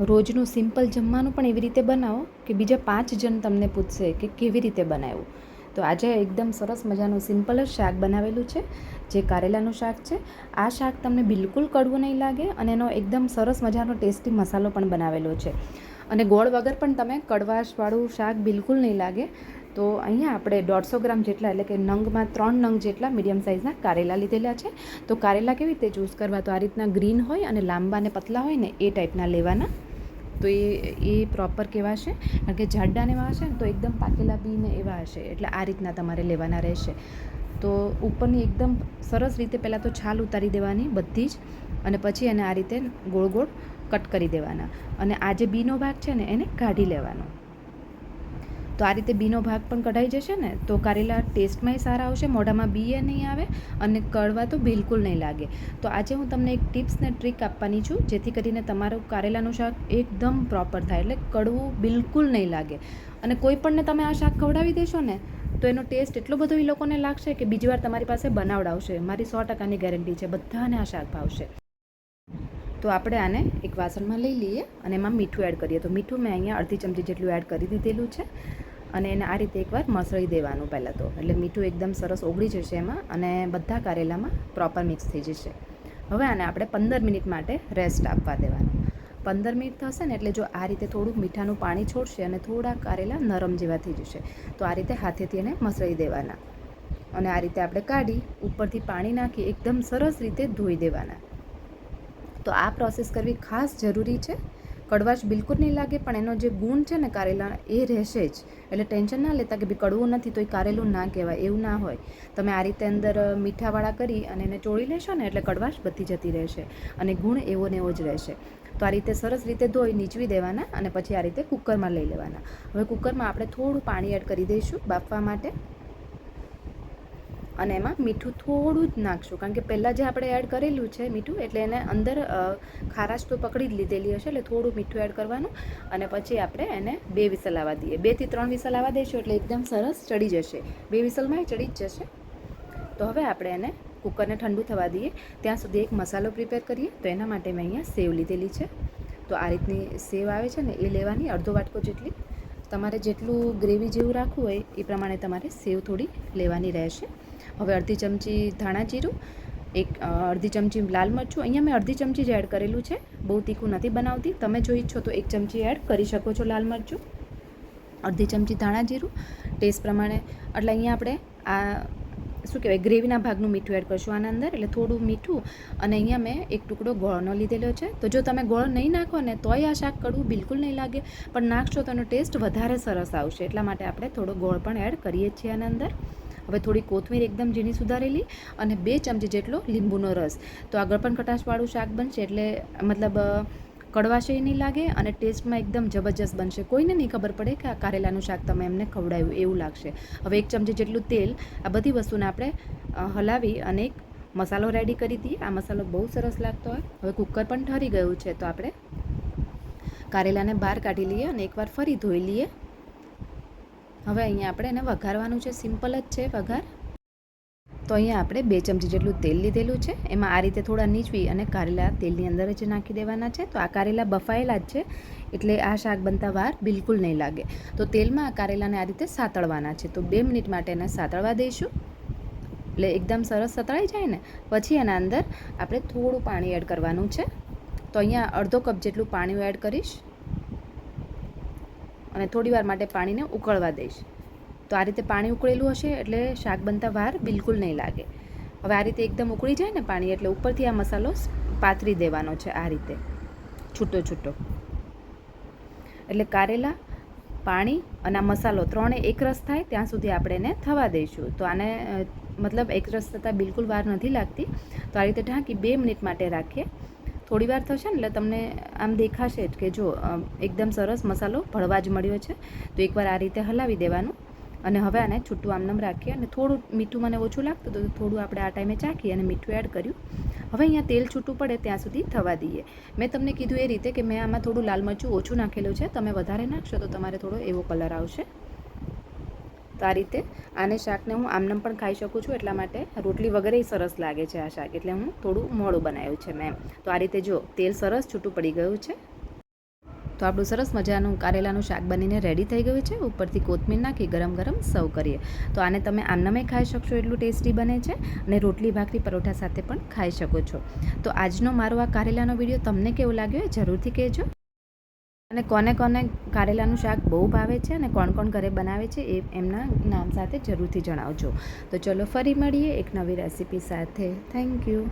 રોજનું સિમ્પલ જમવાનું પણ એવી રીતે બનાવો કે બીજા પાંચ જણ તમને પૂછશે કે કેવી રીતે બનાવ્યું. તો આજે એકદમ સરસ મજાનું સિમ્પલ જ શાક બનાવેલું છે, જે કારેલાનું શાક છે. આ શાક તમને બિલકુલ કડવું નહીં લાગે અને એનો એકદમ સરસ મજાનો ટેસ્ટી મસાલો પણ બનાવેલો છે. અને ગોળ વગર પણ તમે કડવાશવાળું શાક બિલકુલ નહીં લાગે. તો અહીંયા આપણે દોઢસો ગ્રામ જેટલા એટલે કે નંગમાં ત્રણ નંગ જેટલા મીડિયમ સાઇઝના કારેલા લીધેલા છે. તો કારેલા કેવી રીતે ચૂઝ કરવા? તો આ રીતના ગ્રીન હોય અને લાંબા અને પતલા હોય ને એ ટાઈપના લેવાના. તો એ એ પ્રોપર કેવા હશે? કારણ કે જાડાને એવા હશે ને તો એકદમ પાકેલા બીને એવા હશે. એટલે આ રીતના તમારે લેવાના રહેશે. તો ઉપરની એકદમ સરસ રીતે પહેલાં તો છાલ ઉતારી દેવાની બધી જ અને પછી એને આ રીતે ગોળ ગોળ કટ કરી દેવાના. અને આ જે બીનો ભાગ છે ને એને કાઢી લેવાનો. તો આ રીતે બીનો ભાગ પણ કઢાઈ જશે ને, તો કારેલા ટેસ્ટમાંય સારા આવશે, મોઢામાં બીએ નહીં આવે અને કડવા તો બિલકુલ નહીં લાગે. તો આજે હું તમને એક ટિપ્સ ને ટ્રીક આપવાની છું, જેથી કરીને તમારું કારેલાનું શાક એકદમ પ્રોપર થાય, એટલે કડવું બિલકુલ નહીં લાગે. અને કોઈ પણને તમે આ શાક ખવડાવી દેશો ને, તો એનો ટેસ્ટ એટલો બધો એ લોકોને લાગશે કે બીજી વાર તમારી પાસે બનાવડાવશે. મારી સો ટકાની ગેરંટી છે, બધાને આ શાક ભાવશે. તો આપણે આને એક વાસણમાં લઈ લઈએ અને એમાં મીઠું એડ કરીએ. તો મીઠું મેં અહીંયા અડધી ચમચી જેટલું એડ કરી દીધેલું છે. અને એને આ રીતે એકવાર મસળી દેવાનું પહેલાં તો. એટલે મીઠું એકદમ સરસ ઓગળી જશે એમાં અને બધા કારેલામાં પ્રોપર મિક્સ થઈ જશે. હવે આને આપણે પંદર મિનિટ માટે રેસ્ટ આપવા દેવાનું. પંદર મિનિટ થશે ને એટલે જો આ રીતે થોડુંક મીઠાનું પાણી છોડશે અને થોડા કારેલા નરમ જેવા થઈ જશે, તો આ રીતે હાથેથી એને મસળી દેવાના. અને આ રીતે આપણે કાઢી ઉપરથી પાણી નાખી એકદમ સરસ રીતે ધોઈ દેવાના. તો આ પ્રોસેસ કરવી ખાસ જરૂરી છે કડવાશ બિલકુલ નહીં લાગે, પણ એનો જે ગુણ છે ને કારેલા એ રહેશે જ. એટલે ટેન્શન ના લેતા કે ભાઈ કડવું નથી તો એ કારેલું ના કહેવાય, એવું ના હોય. તમે આ રીતે અંદર મીઠાવાળા કરી અને એને ચોળી લેશો ને એટલે કડવાશ બધી જતી રહેશે અને ગુણ એવો ને એવો જ રહેશે. તો આ રીતે સરસ રીતે ધોઈ, નીચવી દેવાના અને પછી આ રીતે કુકરમાં લઈ લેવાના. હવે કુકરમાં આપણે થોડું પાણી એડ કરી દઈશું બાફવા માટે. અને એમાં મીઠું થોડું જ નાખશું. કારણ કે પહેલાં જે આપણે એડ કરેલું છે મીઠું, એટલે એને અંદર ખારાશ તો પકડી જ લીધેલી હશે, એટલે થોડું મીઠું એડ કરવાનું અને પછી આપણે એને બે વિસલ આવવા દઈએ. બેથી ત્રણ વિસલ આવવા દઈશું એટલે એકદમ સરસ ચડી જશે. બે વિસલમાં એ ચડી જ જશે. તો હવે આપણે એને કુકરને ઠંડુ થવા દઈએ. ત્યાં સુધી એક મસાલો પ્રિપેર કરીએ. તો એના માટે મેં અહીંયા સેવ લીધેલી છે. તો આ રીતની સેવ આવે છે ને, એ લેવાની અડધો વાટકો જેટલી. તમારે જેટલું ગ્રેવી જેવું રાખવું હોય, એ પ્રમાણે તમારે સેવ થોડી લેવાની રહેશે. હવે અડધી ચમચી ધાણા જીરું, એક અડધી ચમચી લાલ મરચું. અહીંયા મેં અડધી ચમચી જ એડ કરેલું છે. બહુ તીખું નથી બનાવતી. તમે જો ઈચ્છો તો એક ચમચી એડ કરી શકો છો લાલ મરચું. અડધી ચમચી ધાણા જીરું. ટેસ્ટ પ્રમાણે, એટલે અહીંયા આપણે આ, શું કહેવાય, ગ્રેવીના ભાગનું મીઠું એડ કરશું આના અંદર. એટલે થોડું મીઠું અને અહીંયા મેં એક ટુકડો ગોળનો લીધેલો છે. તો જો તમે ગોળ નહીં નાખો ને તોય આ શાક કડવું બિલકુલ નહીં લાગે. પણ નાખશો તો એનો ટેસ્ટ વધારે સરસ આવશે. એટલા માટે આપણે થોડો ગોળ પણ એડ કરીએ છીએ આના અંદર. હવે થોડી કોથમીર એકદમ ઝીણી સુધારેલી અને બે ચમચી જેટલો લીંબુનો રસ. તો આગળ પણ ખટાશવાળું શાક બનશે એટલે, મતલબ કડવાશે નહીં લાગે અને ટેસ્ટમાં એકદમ જબરજસ્ત બનશે. કોઈને નહીં ખબર પડે કે આ કારેલાનું શાક તમે એમને ખવડાવ્યું, એવું લાગશે. હવે એક ચમચી જેટલું તેલ, આ બધી વસ્તુને આપણે હલાવી અને એક મસાલો રેડી કરી દઈએ. આ મસાલો બહુ સરસ લાગતો હોય. હવે કુકર પણ ઠરી ગયું છે, તો આપણે કારેલાને બહાર કાઢી લઈએ અને એકવાર ફરી ધોઈ લઈએ. હવે અહીંયા આપણે એને વઘારવાનું છે. સિમ્પલ જ છે વઘાર. તો અહીંયા આપણે બે ચમચી જેટલું તેલ લીધેલું છે. એમાં આ રીતે થોડા નીચવી અને કારેલા તેલની અંદર જ નાખી દેવાના છે. તો આ કારેલા બફાયેલા જ છે. એટલે આ શાક બનતા વાર બિલકુલ નહીં લાગે. તો તેલમાં આ કારેલાને આ રીતે સાતળવાના છે. તો બે મિનિટ માટે એને સાતળવા દઈશું. એટલે એકદમ સરસ સતળાઈ જાય ને, પછી એના અંદર આપણે થોડું પાણી એડ કરવાનું છે. તો અહીંયા અડધો કપ જેટલું પાણી એડ કરીશ. અને થોડી વાર માટે પાણીને ઉકળવા દઈશ. તો આ રીતે પાણી ઉકળેલું હશે એટલે શાક બનતા વાર બિલકુલ નહીં લાગે. હવે આ રીતે એકદમ ઉકળી જાય ને પાણી, એટલે ઉપરથી આ મસાલો પાથરી દેવાનો છે આ રીતે. છૂટો છૂટો. એટલે કારેલા, પાણી અને આ મસાલો ત્રણે એકરસ થાય, ત્યાં સુધી આપણે એને થવા દઈશું. તો આને મતલબ એકરસ થતાં બિલકુલ વાર નથી લાગતી. તો આ રીતે ઢાંકી બે મિનિટ માટે રાખીએ. થોડી વાર થશે ને એટલે તમને આમ દેખાશે જ કે જો એકદમ સરસ મસાલો ભળવા જ મળ્યો છે. તો એકવાર આ રીતે હલાવી દેવાનું અને હવે આને છૂટું આમનામ રાખીએ અને થોડું મીઠું મને ઓછું લાગતું તો થોડું આપણે આ ટાઈમે ચાખીએ અને મીઠું એડ કર્યું. હવે અહીંયા તેલ છૂટું પડે ત્યાં સુધી થવા દઈએ. મેં તમને કીધું એ રીતે કે મેં આમાં થોડું લાલ મરચું ઓછું નાખેલું છે. તમે વધારે નાખશો તો તમારે થોડો એવો કલર આવશે. તો આ રીતે આને શાકને હું આમનામ પણ ખાઈ શકું છું એટલા માટે રોટલી વગેરે સરસ લાગે છે આ શાક. એટલે હું થોડું મોડું બનાવ્યું છે મેં. તો આ રીતે જો તેલ સરસ છૂટું પડી ગયું છે. તો આપણું સરસ મજાનું કારેલાનું શાક બનીને રેડી થઈ ગયું છે. ઉપરથી કોથમીર નાખી ગરમ ગરમ સર્વ કરીએ. તો આને તમે આમનામે ખાઈ શકશો એટલું ટેસ્ટી બને છે અને રોટલી ભાખરી પરોઠા સાથે પણ ખાઈ શકો છો. તો આજનો મારો આ કારેલાનો વીડિયો તમને કેવો લાગ્યો એ જરૂરથી કહેજો. અને કોને કોને કારેલાનું શાક બહુ ભાવે છે અને કોણ કોણ ઘરે બનાવે છે એ એમના નામ સાથે જરૂરથી જણાવજો. તો ચલો ફરી મળીએ એક નવી રેસીપી સાથે. Thank you